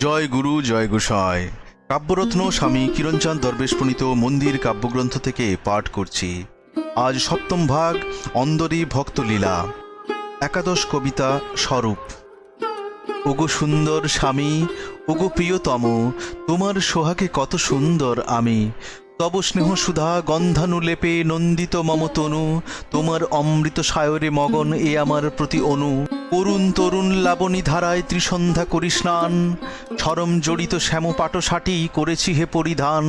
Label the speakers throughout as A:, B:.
A: জয় গুরু, জয় গোসাই। কাব্যরত্ন স্বামী কিরণচাঁদ দরবেশ প্রণীত মন্দির কাব্যগ্রন্থ থেকে পাঠ করছি। আজ সপ্তম ভাগ, অন্দরী ভক্তলীলা। একাদশ কবিতা স্বরূপ। ওগো সুন্দর স্বামী, ওগো প্রিয়তম, তোমার সোহাকে কত সুন্দর আমি। তব স্নেহ সুধা গন্ধানু লেপে নন্দিত মম তনু তোমার অমৃত সায়রে মগন এ আমার প্রতি অনু। করুণ তরুণ লাবণী ধারায় ত্রিসন্ধ্যা করি স্নান সরম জড়িত শ্যাম পাটসাটি করেছি হে পরিধান।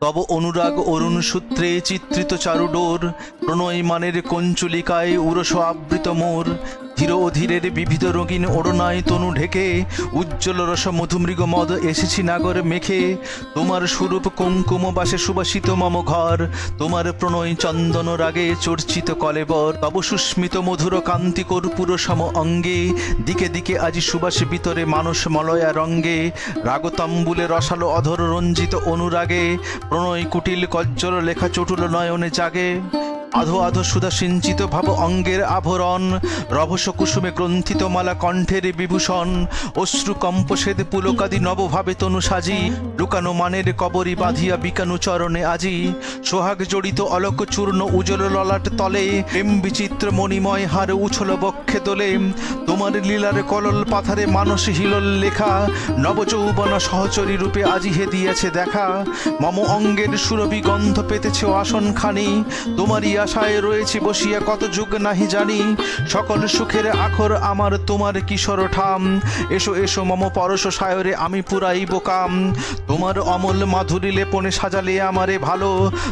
A: তব অনুরাগ অরুণ সূত্রে চিত্রিত চারুডোর। প্রণয় মানের কঞ্চলিকায় উরস আবৃত মোর। ধীর অধীরের বিবিধ রঙিন ওড়নায় তনু ঢেকে, উজ্জ্বল রস মধুমৃগ মদ এসেছি নাগর মেখে। তোমার স্বরূপ কুঙ্কুম বাসে সুবাসিত মম ঘর, তোমার প্রণয় চন্দন রাগে চর্চিত কলেবর তব সুস্মিত মধুর কান্তি কর্পূর সম অঙ্গে, দিকে দিকে আজি সুবাস ভিতরে মানস মলয়া রঙ্গে। রাগতম্বুলে রসালো অধর রঞ্জিত অনুরাগে, প্রণয় কুটিল কজ্জল লেখা চটুল নয়নে জাগে। আধো আধো সুধা সিঞ্চিত ভাব অঙ্গের আভরণ রভস কুসুমে গ্রন্থিত মালা কণ্ঠের বিভূষণ অশ্রু কম্পসেদ পুলকাদি নবভাবে তনু সাজি লুকানো মানের কবরী বাঁধিয়া বিকানু চরণে আজি, সোহাগ জড়িত অলোক চূর্ণ উজ্জ্বল ললাট তলে, প্রেম বিচিত্র মণিময় হার উছল বক্ষে তোলে, তোমার লীলার কলল পাথারে মানস হিলল লেখা, নবযৌবনা সহচরী রূপে আজি হে দিয়েছে দেখা, মম অঙ্গের সুরভি গন্ধ পেতেছে আসন খানি তোমারই আশায় রয়েছি, বসিয়া কত যুগ নাহি জানি। সকল সুখের আখর আমার, তোমার কিশোর ঠাম। এসো এসো, মম পরশ সায়রে আমি পুরাই বোকাম তোমার অমল মাধুরী লেপনে সাজালে আমারে ভালো।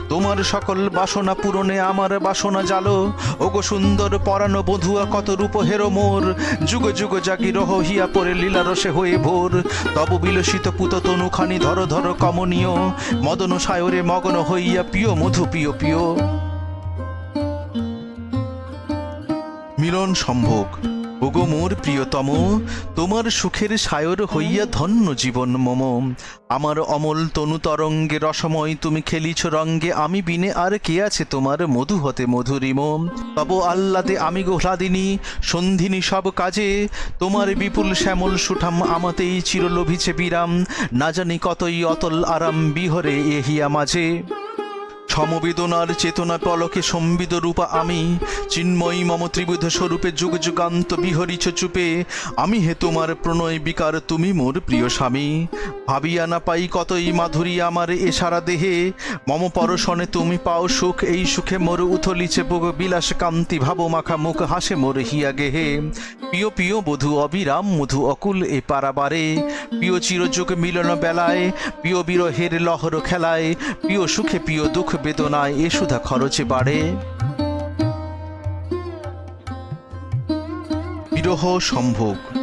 A: তোমার সকল বাসনা পূরণে আমার বাসনা জালো। ওগো সুন্দর পরানো বধুয়া কত রূপ হেরো মোর। যুগ যুগ জাগি রহ হিয়া পরে লীলারসে হয়ে ভোর। তব বিলসিত পুত তনুখানি ধর ধর কমনীয়। মদন সায়রে মগন হইয়া পিয় মধু পিয় পিয় মিলন সম্ভোগ। ওগো মোর প্রিয়তম, তোমার সুখের সায়র হইয়া ধন্য জীবন মম। আমার অমল তনু তরঙ্গে রসময় তুমি খেলিছ রঙ্গে, আমি বিনে আর কে আছে তোমার মধু হতে মধুরী মধুরিম তব আহ্লাদে আমি গোহ্লাদিনী, সন্ধিনী সব কাজে, তোমার বিপুল শ্যামল সুঠাম আমাতেই চিরলোভিছে বিরাম। না জানি কতই অতল আরাম বিহরে এহিয়া মাঝে। সমবেদনার চেতনা পলকে সম্বিত রূপা আমি, চিন্ময়ী মম ত্রিবুধ স্বরূপে যুগ যুগান্ত বিহরিছ চুপে, আমি হে তোমার প্রণয় বিকার, তুমি মোর প্রিয় স্বামী। ভাবিয়া না পাই কতই মাধুরী আমার এ সারা দেহে, মম পরশনে তুমি পাও সুখ, এই সুখে মোর উথলিছে বুক বিলাস কান্তি ভাব মাখা মুখ, হাসে মোর হিয়া গেহে। প্রিয় প্রিয় বধূ অবিরাম, মধু অকুল এ পারাবারে। প্রিয় চিরযুগ মিলন বেলায়, প্রিয় বিরহের লহর খেলায়, প্রিয় সুখে, প্রিয় দুঃখ বেদনায় এ সুধা খরচে বাড়ে। বিরহ সম্ভোগ।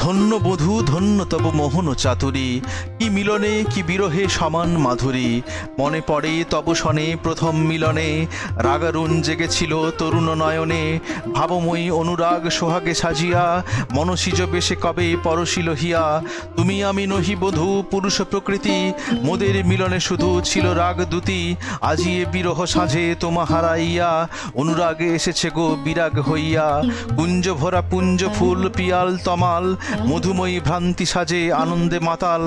A: ধন্য বধূ, ধন্য তব মোহন চাতুরী। কি মিলনে, কি বিরহে সমান মাধুরী। মনে পড়ে তব সনে প্রথম মিলনে। রাগারুণ জেগেছিল তরুণ নয়নে। ভাবময়ী অনুরাগ সোহাগে সাজিয়া, মনসিজ বেশে কবে পরশিল হিয়া। তুমি আমি নহি বধূ, পুরুষ প্রকৃতি। মোদের মিলনে শুধু ছিল রাগ দুতি আজি এ বিরহ সাঁঝে তোমা হারাইয়া। অনুরাগে এসেছে গো বিরাগ হইয়া। কুঞ্জ ভরা পুঞ্জ ফুল, পিয়াল, তমাল। মধুময়ী ভ্রান্তি সাজে আনন্দে মাতাল,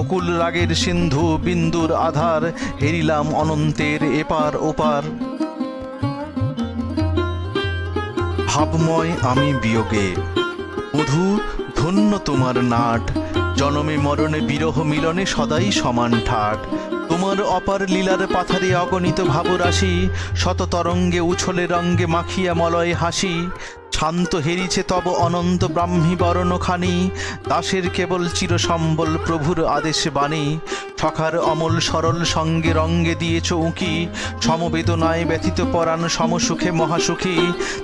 A: অকুল রাগের সিন্ধু বিন্দুর আধার হেরিলাম অনন্তের এপার ওপার। ভাবময় আমি বিয়োগে, মধু ধন্য তোমার নাট, জনমে মরণে বিরহ মিলনে সদাই সমান ঠাট। তোমার অপার লীলার পাথারে অগণিত ভাবরাশি, শত তরঙ্গে উছলে রঙ্গে মাখিয়া মলয় হাসি শান্ত হেরিছে তব অনন্ত ব্রাহ্মী বরণখানি। দাসের কেবল চিরসম্বল প্রভুর আদেশ বাণী। সখার অমল সরল সঙ্গে রঙ্গে দিয়েছ উঁকি সমবেদনায় ব্যথিত পরাণ সমসুখে মহাসুখী।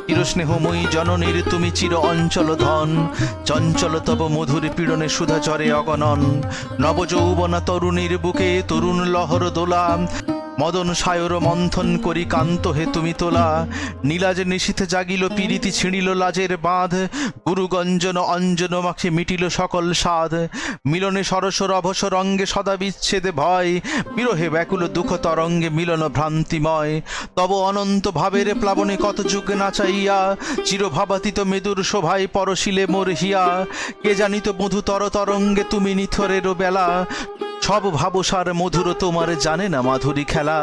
A: চিরস্নেহময়ী জননীর তুমি চির অঞ্চল ধন। চঞ্চল তব মধুর পীড়নে সুধাচরে অগণন। নবযৌবনা তরুণীর বুকে তরুণ লহর দোলা। মদন সায়র মন্থন করি কান্ত হে তুমি তোলা। নীলাজ নিশীথে জাগিল পীড়িতি ছিঁড়িল লাজের বাঁধ। গুরুগঞ্জন অঞ্জন মাখে মিটিল সকল সাধ মিলনে সরসর অবসর অঙ্গে সদা বিচ্ছেদে ভয়। বিরহে ব্যাকুল দুঃখ তরঙ্গে মিলন ভ্রান্তিময়। তব অনন্ত ভাবের প্লাবনে কত যুগ নাচাইয়া। চিরভাবাতীত মেদুর শোভায় পরশিলে মোর হিয়া কে জানিত মধু তর তরঙ্গে তুমি নিথরেরও বেলা। সব ভাবসার মধুর তোমার জানে না মাধুরী খেলা।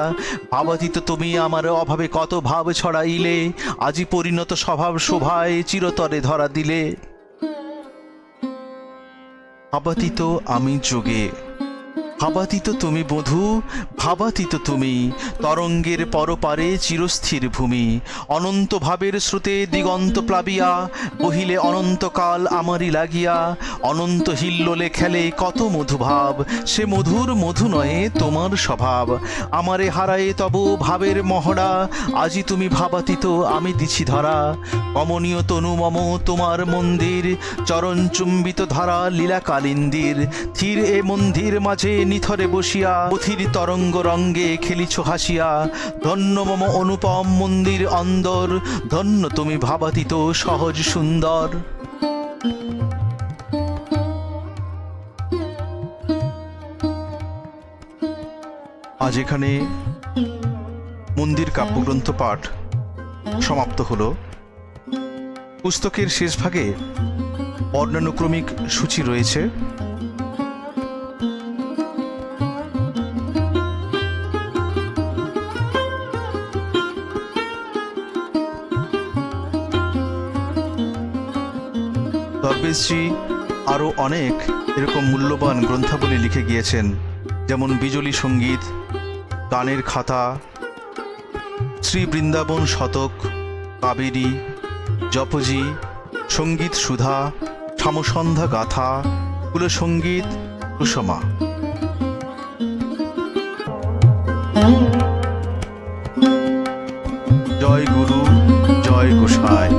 A: ভাবাতীত তুমি আমার অভাবে কত ভাব ছড়াইলে, আজি পরিণত স্বভাব শোভায় চিরতরে ধরা দিলে। আবাতিত আমি যোগে ভাবাতীত তুমি বধূ, ভাবাতীত তুমি। তরঙ্গের পরপারে চিরস্থির ভূমি। অনন্ত ভাবের স্রোতে দিগন্ত প্লাবিয়া, বহিলে অনন্তকাল আমারই লাগিয়া। অনন্ত হিল্লোলে খেলে কত মধুভাব, সে মধুর মধু নয়ে তোমার স্বভাব। আমারে হারায়ে তব ভাবের মহড়া, আজি তুমি ভাবাতীত, আমি দিছি ধরা। কমনীয় তনু মম, তোমার মন্দির, চরণ চুম্বিত ধারা লীলা কালিন্দির থির এ মন্দির মাঝে নিথরে বসিয়া পথির তরঙ্গ রঙ্গে খেলিছ হাসিয়া, ধন্য মম অনুপম মন্দির অন্দর, ধন্য তুমি ভাবাতীত সহজ সুন্দর। আজ এখানে মন্দির কাব্যগ্রন্থ পাঠ সমাপ্ত হলো। পুস্তকের শেষ ভাগে বর্ণানুক্রমিক সূচি রয়েছে। দরবেশজি আরও অনেক এরকম মূল্যবান গ্রন্থাবলী লিখে গিয়েছেন, যেমন বিজলি সংগীত, গানের খাতা, শ্রী বৃন্দাবন শতক, কাবেরী, জপজি, সংগীত সুধা সমসন্ধ্যা গাথা, কুলসঙ্গীত, কুসুমা। জয় গুরু, জয় গোসাই।